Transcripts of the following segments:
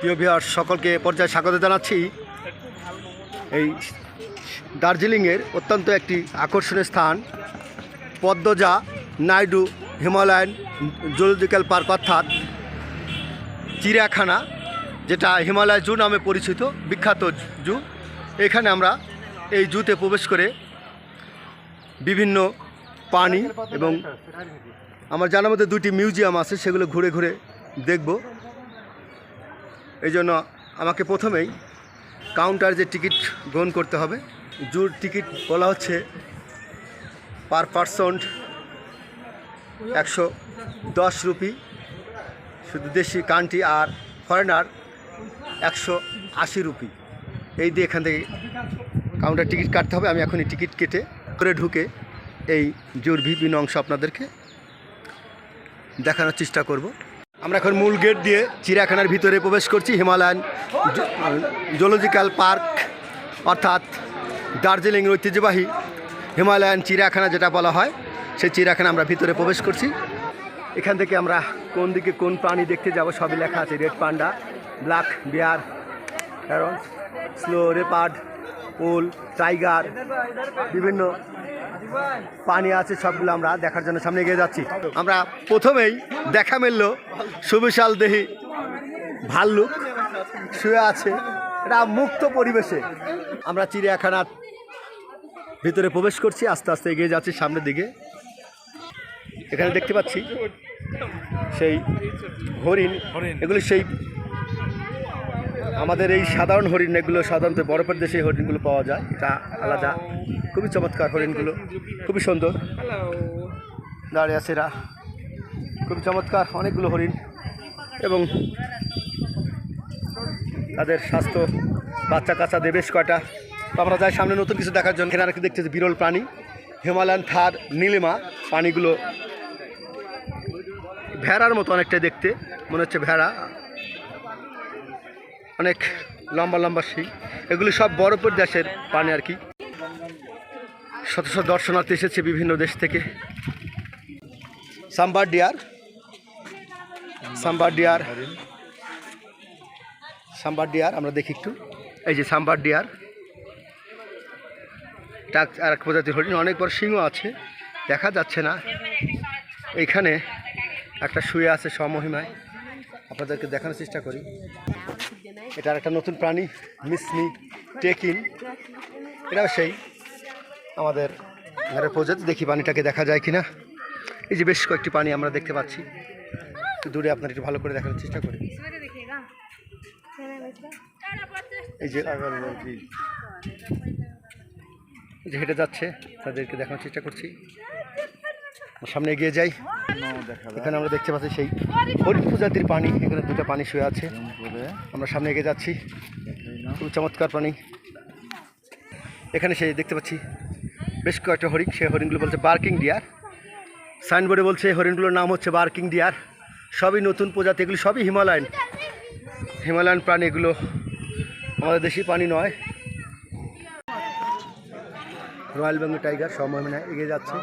প্রিয় ভিউয়ার্স সকলকে পর্যায়ে স্বাগত জানাচ্ছি। এই দার্জিলিংয়ের অত্যন্ত একটি আকর্ষণীয় স্থান, Padmaja Naidu Himalayan zoological park অর্থাৎ চিড়িয়াখানা, যেটা হিমালয় জু নামে পরিচিত, বিখ্যাত জু। এখানে আমরা এই জুতে প্রবেশ করে বিভিন্ন পানি এবং আমার জানার মধ্যে দুটি মিউজিয়াম আছে, সেগুলো ঘুরে ঘুরে দেখব। এই জন্য আমাকে প্রথমেই কাউন্টার যে টিকিট গ্রহণ করতে হবে, জুর টিকিট বলা হচ্ছে পার পারসন একশো দশ রুপি। শুধু দেশি কান্ট্রি আর ফরেনার একশো আশি রুপি। এই দিয়ে এখান থেকে কাউন্টার টিকিট কাটতে হবে। আমি এখনই টিকিট কেটে করে ঢুকে এই জুর বিভিন্ন অংশ আপনাদেরকে দেখানোর চেষ্টা করব। আমরা এখন মূল গেট দিয়ে চিড়িয়াখানার ভিতরে প্রবেশ করছি, হিমালয়ান জুলজিক্যাল পার্ক, অর্থাৎ দার্জিলিংয়ের ঐতিহ্যবাহী হিমালয়ান চিড়িয়াখানা যেটা বলা হয়, সেই চিড়িয়াখানা আমরা ভিতরে প্রবেশ করছি। এখান থেকে আমরা কোন দিকে কোন প্রাণী দেখতে যাব সবই লেখা আছে, red panda, black bear snow leopard owl tiger বিভিন্ন পানি আছে সবগুলো আমরা দেখার জন্য সামনে এগিয়ে যাচ্ছি। আমরা প্রথমেই দেখা মিলল সুবিশাল দেহি ভাল্লুক শুয়ে আছে। এটা মুক্ত পরিবেশে। আমরা চিড়িয়াখানার ভিতরে প্রবেশ করছি আস্তে আস্তে এগিয়ে যাচ্ছি সামনের দিকে। এখানে দেখতে পাচ্ছি সেই হরিণ। এগুলি সেই আমাদের এই সাধারণ হরিণ এগুলো সাধারণত বরফের দেশে হরিণগুলো পাওয়া যায়। এটা আলাদা, খুবই চমৎকার হরিণগুলো, খুবই সুন্দর। দাঁড়িয়ে আছে এরা। খুবই চমৎকার, অনেকগুলো হরিণ। এবং তাদের স্বাস্থ্য বাচ্চা কাচ্চাদের বেশ কয়টা। আমরা যাই সামনে নতুন কিছু দেখার জন্য। এখানে দেখতে দেখতেছি, বিরল প্রাণী। হিমালয়ান থার, নীলিমা পানিগুলো ভেড়ার মতো অনেকটাই দেখতে। মনে হচ্ছে ভেড়া। অনেক লম্বা লম্বা শিং। এগুলি সব বরফের দেশের পানি আর কি। শত শত দর্শনার্থী এসেছে বিভিন্ন দেশ থেকে। Sambar deer. Sambar deer. Sambar deer, আমরা দেখি একটু। এই যে সাম্বার ডিয়ার। টাক আর এক প্রজাতির হরিণ। অনেক বড় সিংহ আছে। দেখা যাচ্ছে না। এইখানে একটা শুয়ে আছে সমহিমায়। আপনাদেরকে দেখানোর চেষ্টা করি। এটার একটা নতুন প্রাণী মিসমি টেকিন এটা সেই। আমাদের ঘরের প্রজাতি, দেখি পানিটাকে দেখা যায় কিনা। এই যে বেশ কয়েকটি পানি আমরা দেখতে পাচ্ছি। দূরে আপনার একটু ভালো করে দেখানোর চেষ্টা করি। এই যে যে হেঁটে যাচ্ছে, তাদেরকে দেখানোর চেষ্টা করছি। সামনে এগিয়ে যাই। এখানে আমরা দেখতে পাচ্ছি সেই হরিণ প্রজাতির পানি এখানে দুটো পানি শুয়ে আছে। আমরা সামনে এগিয়ে যাচ্ছি। খুব চমৎকার পানি এখানে সেই দেখতে পাচ্ছি বেশ কয়েকটা হরিণ। সেই হরিণগুলো বলছে বার্কিং ডিয়ার। সাইনবোর্ডে বলছে হরিণগুলোর নাম হচ্ছে বার্কিং ডিয়ার। সবই নতুন প্রজাতি। এগুলো সবই হিমালয়ান। হিমালয়ান প্রাণী এগুলো আমাদের দেশি পানি নয়। রয়্যাল বেঙ্গল টাইগার সম্ভাবনা এগিয়ে যাচ্ছে।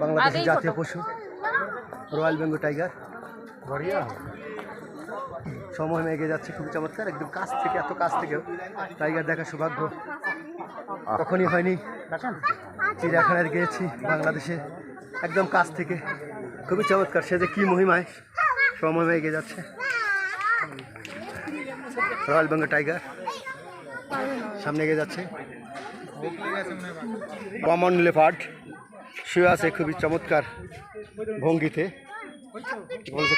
বাংলাদেশের জাতীয় পশু রয়্যাল বেঙ্গল টাইগার। সময় এগিয়ে যাচ্ছে খুব চমৎকার একদম কাছ থেকে এত কাছ থেকে টাইগার দেখার সৌভাগ্য কখনই হয়নি। চিড়িয়াখানায় গিয়েছি বাংলাদেশে একদম কাছ থেকে। খুবই চমৎকার সে যে কী মহিমায় সময় এগিয়ে যাচ্ছে। রয়্যাল বেঙ্গল টাইগার সামনে এগিয়ে যাচ্ছে। কমন লেপার্ড শুয়ে আছে খুবই চমৎকার ভঙ্গিতে।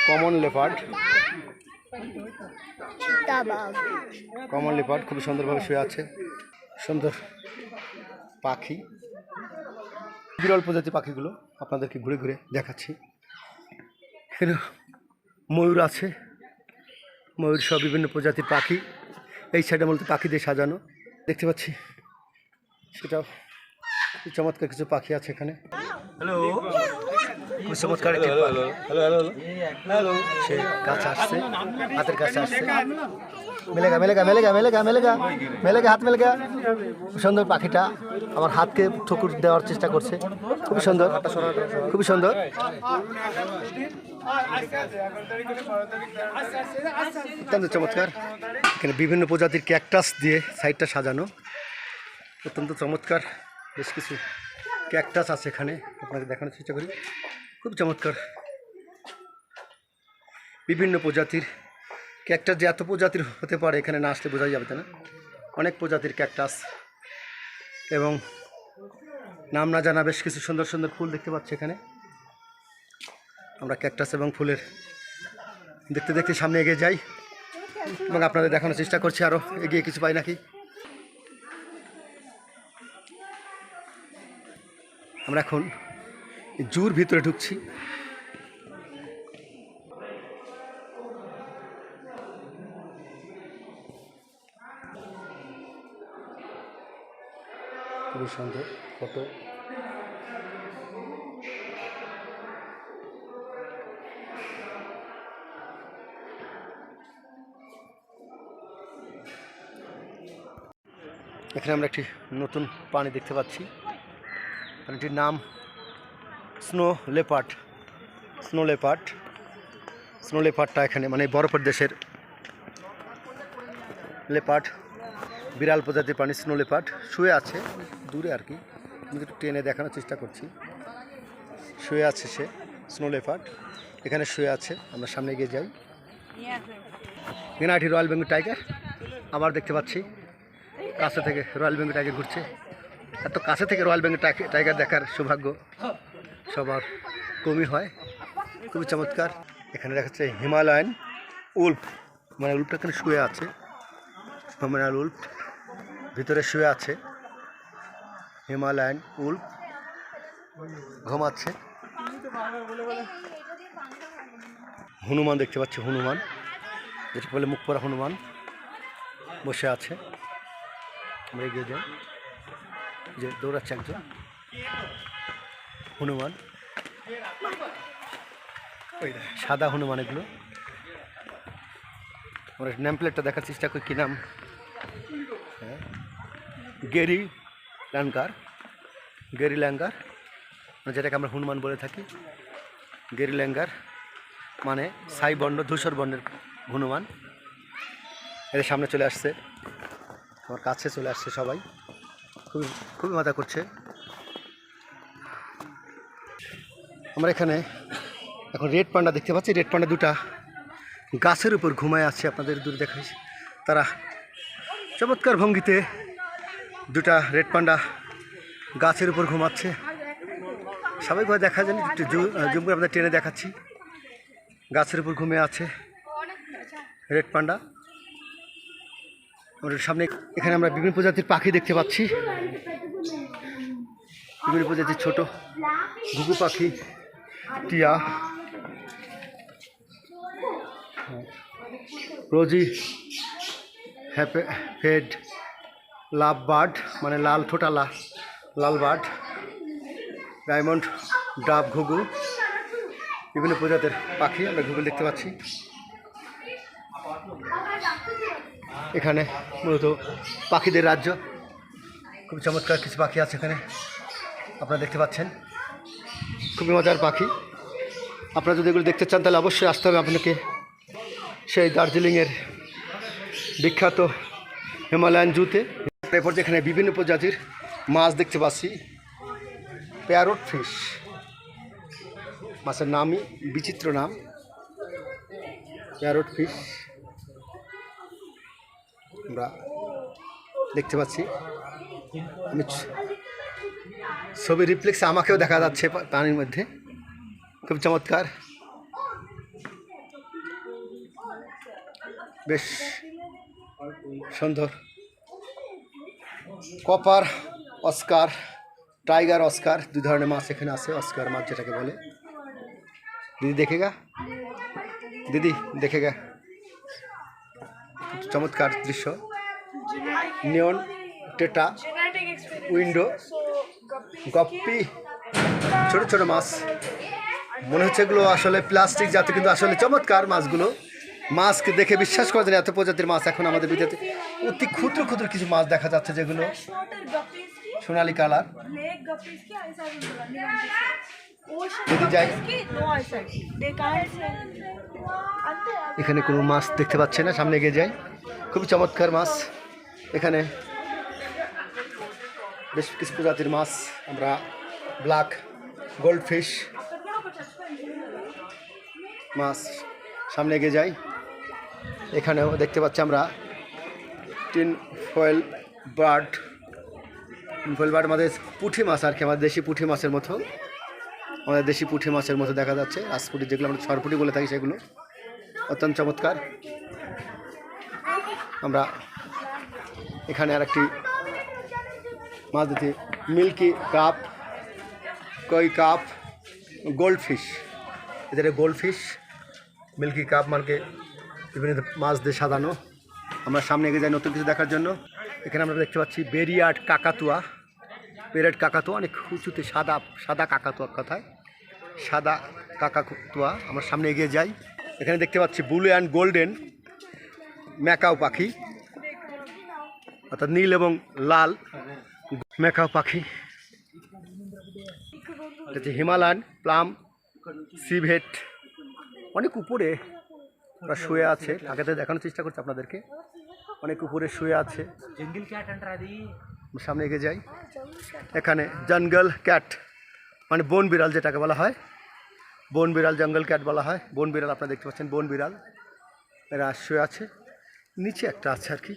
Common leopard. কমন লেপার্ড খুবই সুন্দরভাবে শুয়ে আছে। সুন্দর পাখি। বিরল প্রজাতি পাখিগুলো আপনাদেরকে ঘুরে ঘুরে দেখাচ্ছি। এখানে ময়ূর আছে। ময়ূর সব বিভিন্ন প্রজাতির পাখি। এই সাইডে মূলত পাখি দিয়ে সাজানো। দেখতে পাচ্ছি, সেটাও চমৎকার কিছু পাখি আছে এখানে? হ্যালো খুব চমৎকার একটি পাখি। সে কাছে আসছে হাতের কাছে আসছে। মেলেগা মেলেগা মেলেগা মেলেগা মেলেগা মেলেগা হাত মেলেগা। সুন্দর পাখিটা আমার হাতকে ঠুকুর দেওয়ার চেষ্টা করছে। খুবই সুন্দর খুবই সুন্দর। অত্যন্ত চমৎকার। এখানে বিভিন্ন প্রজাতির ক্যাকটাস দিয়ে সাইডটা সাজানো। অত্যন্ত চমৎকার। বেশ কিছু ক্যাকটাস আছে এখানে আপনাকে দেখানোর চেষ্টা করি। খুব চমৎকার। বিভিন্ন প্রজাতির ক্যাকটাস যে এত প্রজাতির হতে পারে, এখানে না আসলে বোঝাই যাবে না? অনেক প্রজাতির ক্যাকটাস এবং নাম না জানা বেশ কিছু সুন্দর সুন্দর ফুল দেখতে পাচ্ছি এখানে। আমরা ক্যাকটাস এবং ফুলের দেখতে দেখতে সামনে এগিয়ে যাই এবং আপনাদের দেখানোর চেষ্টা করছি আরও এগিয়ে কিছু পাই নাকি? আমরা এখন জুর ভিতরে ঢুকছি। খুবই সুন্দর ফটো। এখানে আমরা একটি নতুন পানি দেখতে পাচ্ছি। প্রাণীটির নাম snow leopard snow leopard, snow লেপার্ডটা এখানে মানে বরফের দেশের লেপার্ড, বিড়াল প্রজাতির প্রাণী স্নো লেপার্ড শুয়ে আছে, দূরে আর কি। আমি একটু টেনে দেখানোর চেষ্টা করছি। শুয়ে আছে সে, স্নো লেপার্ড। এখানে শুয়ে আছে, আমরা সামনে এগিয়ে যাই। এখানে রয়্যাল বেঙ্গল টাইগার, আবার দেখতে পাচ্ছি। কাছে থেকে রয়্যাল বেঙ্গল টাইগার ঘুরছে। এত কাছে থেকে রয়্যাল বেঙ্গল টাইগার দেখার সৌভাগ্য সবার কমই হয়। খুবই চমৎকার। এখানে দেখাচ্ছে হিমালয়ান উল্ফ মানে উল্ফটা এখানে শুয়ে আছে। হিমালয়ান উল্ফ ভিতরে শুয়ে আছে। হিমালয়ান উল্ফ ঘুমাচ্ছে। হনুমান দেখতে পাচ্ছি, হনুমান। যেটা বলে মুখ পরা হনুমান। বসে আছে। আমরা এগিয়ে যাই। যে দৌড়াচ্ছে একজন। হনুমান। ওই সাদা হনুমান এগুলো। আমরা নেম প্লেটটা দেখার চেষ্টা করি, কী নাম? হ্যাঁ। গেরি ল্যাঙ্কার। গেরি ল্যাঙ্গার মানে যেটাকে আমরা হনুমান বলে থাকি। গেরি ল্যাঙ্গার মানে সাই বর্ণ, ধূসর বর্ণের হনুমান। এদের সামনে চলে আসছে। আমার কাছে চলে আসছে সবাই। খুবই খুবই মজা করছে। আমরা এখানে এখন রেড পান্ডা দেখতে পাচ্ছি। রেড পান্ডা দুটা গাছের উপর ঘুমায় আছে আপনাদের দূরে দেখাই। তারা চমৎকার ভঙ্গিতে দুটা রেড পান্ডা গাছের উপর ঘুমাচ্ছে। স্বাভাবিকভাবে দেখা যায় জুম করে আপনাদের ট্রেনে দেখাচ্ছি। গাছের উপর ঘুমিয়ে আছে রেড পান্ডা। আমাদের সামনে এখানে আমরা বিভিন্ন প্রজাতির পাখি দেখতে পাচ্ছি। বিভিন্ন প্রজাতির ছোট ঘুঘু পাখি, টিয়া, রোজি, হ্যাপে ফেড লাভ বার্ড মানে লাল ঠোঁটালা লাল বার্ড ডায়মন্ড, ডাব ঘুঘু, বিভিন্ন প্রজাতির পাখি আমরা ঘুঘু দেখতে পাচ্ছি। এখানে মূলত পাখিদের রাজ্য। খুব চমৎকার কিছু পাখি আছে এখানে। আপনারা দেখতে পাচ্ছেন। খুবই মজার পাখি। আপনারা যদি এগুলো দেখতে চান, তাহলে অবশ্যই আসতে হবে আপনাকে সেই দার্জিলিংয়ের বিখ্যাত হিমালয়ান জুতে। এরপর যেখানে বিভিন্ন প্রজাতির মাছ দেখতে পাচ্ছি, প্যারট ফিশ। মাছের নামই বিচিত্র নাম, প্যারট ফিশ। আমরা দেখতে পাচ্ছি। আমি ছবি রিফ্লেক্স আমাকেও দেখা যাচ্ছে পানির মধ্যে। খুব চমৎকার। বেশ সুন্দর। কপার অস্কার, টাইগার অস্কার, দুই ধরনের মাছ এখানে আছে, অস্কার মাছ যেটাকে বলে। দিদি দেখে গা? দিদি দেখে গা? চমৎকার দৃশ্য। নিয়ন, টেটা, উইন্ডো, গপ্পি, ছোট ছোট মাছ। মনে হচ্ছে এগুলো আসলে প্লাস্টিক জাতীয়, কিন্তু আসলে চমৎকার মাছগুলো। মাছকে দেখে বিশ্বাস করা যায় এত প্রজাতির মাছ এখন আমাদের বিদেশে অতি ক্ষুদ্র ক্ষুদ্র কিছু মাছ দেখা যাচ্ছে যেগুলো সোনালি কালার। এখানে কোনো মাছ দেখতে পাচ্ছে না, সামনে এগিয়ে যাই। খুবই চমৎকার মাছ। এখানে বেশ কিছু প্রজাতির মাছ, আমরা ব্ল্যাক গোল্ড ফিশ মাছ সামনে এগিয়ে যাই। এখানেও দেখতে পাচ্ছি আমরা tin foil bird. Foil bird আমাদের পুঁঠি মাছ আর কি, আমাদের দেশি পুঁঠি মাছের মতো। আমাদের দেশি পুঁটি মাছের মতো দেখা যাচ্ছে। রাজপুটি যেগুলো আমরা ছড়পুটি বলে থাকি সেগুলো। অত্যন্ত চমৎকার। আমরা এখানে আর একটি মাছ দিচ্ছি milky carp, koi carp goldfish এদের গোল্ড ফিশ মিল্কি কাপ মানকে বিভিন্ন মাছ দিয়ে সাজানো। আমরা সামনে এগিয়ে যাই নতুন কিছু দেখার জন্য। এখানে আমরা দেখতে পাচ্ছি বেরিয়াট কাকাতুয়া। বেরিয়াট কাকাতুয়া অনেক উঁচুতে সাদা সাদা কাকাতুয়া কথায়। সাদা কাকাতুয়া আমরা সামনে এগিয়ে যাই। এখানে দেখতে পাচ্ছি ব্লু অ্যান্ড গোল্ডেন ম্যাকাও পাখি অর্থাৎ নীল এবং লাল ম্যাকাও পাখি। এটা হচ্ছে হিমালয়ান প্লাম সিভেট অনেক উপরে ওরা শুয়ে আছে। পাখিতে দেখানোর চেষ্টা করছি আপনাদেরকে। অনেক উপরে শুয়ে আছে। সামনে এগিয়ে যাই। এখানে জঙ্গল ক্যাট মানে বন বিড়াল যেটাকে বলা হয়, বন বিড়াল, জঙ্গল ক্যাট বলা হয়। বন বিড়াল আপনারা দেখতে পাচ্ছেন, বন বিড়াল। এরা শুয়ে আছে। নিচে একটা আছে আর কি,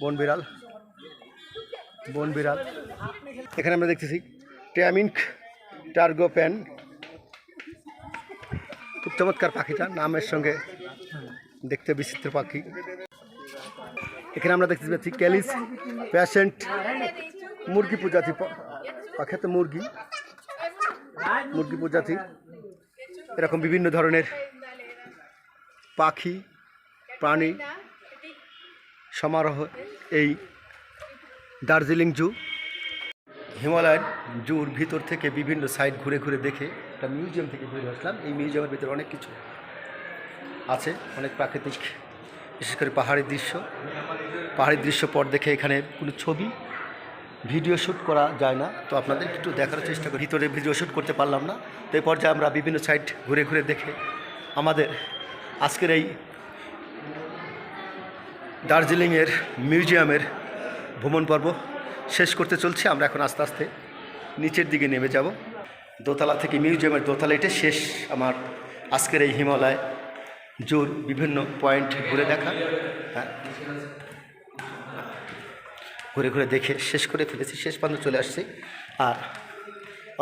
বন বিড়াল। বন বিড়াল। এখানে আমরা দেখতেছি ট্যামিনক টার্গো প্যান খুব চমৎকার পাখিটা, নামের সঙ্গে দেখতে বিচিত্র পাখি। এখানে আমরা দেখতে পাচ্ছি ক্যালিস প্যাশেন্ট মুরগি প্রজাতি পাখি তো মুরগি। মুরগি প্রজাতি, এরকম বিভিন্ন ধরনের পাখি, প্রাণী সমারোহ এই দার্জিলিং জু। হিমালয়ান জুর ভিতর থেকে বিভিন্ন সাইড ঘুরে ঘুরে দেখে একটা মিউজিয়াম থেকে ঘুরে আসলাম। এই মিউজিয়ামের ভিতরে অনেক কিছু আছে, অনেক প্রাকৃতিক, বিশেষ করে পাহাড়ি দৃশ্য। পাহাড়ি দৃশ্য পর দেখে এখানে কোনো ছবি ভিডিও শ্যুট করা যায় না। তো আপনাদের একটু দেখার চেষ্টা করি। ভিতরে ভিডিও শ্যুট করতে পারলাম না। তো এই পর্যায়ে আমরা বিভিন্ন সাইট ঘুরে ঘুরে দেখে আমাদের আজকের এই দার্জিলিংয়ের মিউজিয়ামের ভ্রমণ পর্ব শেষ করতে চলছে। আমরা এখন আস্তে আস্তে নিচের দিকে নেমে যাব। দোতলা থেকে মিউজিয়ামের দোতলা এটা শেষ আমার আজকের এই হিমালয় জোর বিভিন্ন পয়েন্ট ঘুরে দেখা। হ্যাঁ। ঘুরে ঘুরে দেখে শেষ করে ফেলেছি, শেষ পর্যন্ত চলে আসছি। আর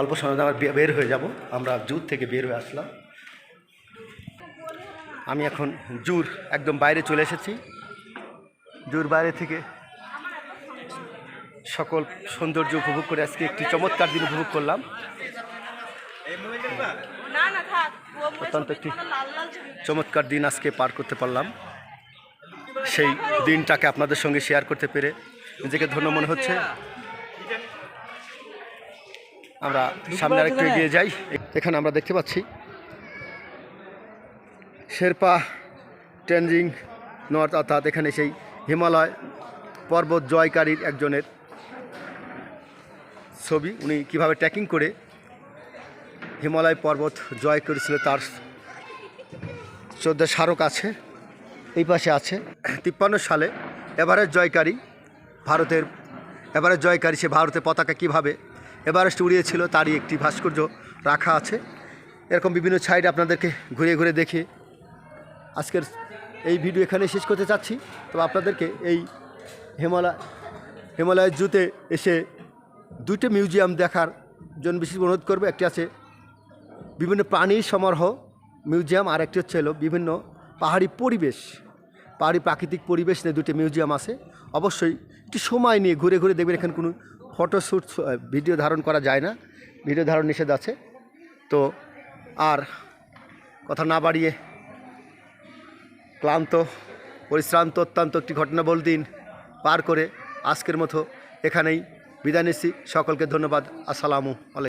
অল্প সময় আমার বের হয়ে যাব। আমরা জুর থেকে বের হয়ে আসলাম। আমি এখন জুর একদম বাইরে চলে এসেছি। জুর বাইরে থেকে সকল সৌন্দর্য উপভোগ করে আজকে একটি চমৎকার দিন উপভোগ করলাম। অত্যন্ত একটি চমৎকার দিন আজকে পার করতে পারলাম। সেই দিনটাকে আপনাদের সঙ্গে শেয়ার করতে পেরে নিজেকে ধন্য মনে হচ্ছে। আমরা সামনে আরেকটু এগিয়ে যাই। এখানে আমরা দেখতে পাচ্ছি শেরপা টেনজিং নর্থ অর্থাৎ এখানে সেই হিমালয় পর্বত জয়কারীর একজনের ছবি। উনি কীভাবে ট্রেকিং করে হিমালয় পর্বত জয় করেছিল তার চোদ্দ স্মারক আছে এই পাশে আছে। তিপ্পান্ন সালে এভারেস্ট জয়কারী ভারতের এভারেস্ট জয়কারী সে ভারতের পতাকা কীভাবে এভারেস্ট উড়িয়েছিল তারই একটি ভাস্কর্য রাখা আছে। এরকম বিভিন্ন সাইড আপনাদেরকে ঘুরে ঘুরে দেখে আজকের এই ভিডিও এখানে শেষ করতে চাচ্ছি। তবে আপনাদেরকে এই হিমালয় হিমালয়ের জুতে এসে দুইটা মিউজিয়াম দেখার জন্য বিশেষ অনুরোধ করব। একটি আছে বিভিন্ন প্রাণীর সমারোহ মিউজিয়াম আর একটি হচ্ছে হলো বিভিন্ন পাহাড়ি পরিবেশ। পাহাড়ি প্রাকৃতিক পরিবেশ নিয়ে দুটি মিউজিয়াম আছে। অবশ্যই একটু সময় নিয়ে ঘুরে ঘুরে দেখবেন এখানে কোনো ফটোশ্যুট ভিডিও ধারণ করা যায় না। ভিডিও ধারণ নিষেধ আছে। তো আর কথা না বাড়িয়ে ক্লান্ত, পরিশ্রান্ত, অত্যন্ত একটি ঘটনা ঘটনাবল দিন পার করে আজকের মতো এখানেই বিদায় নিচ্ছি। সকলকে ধন্যবাদ। আসসালামু আলাইকুম।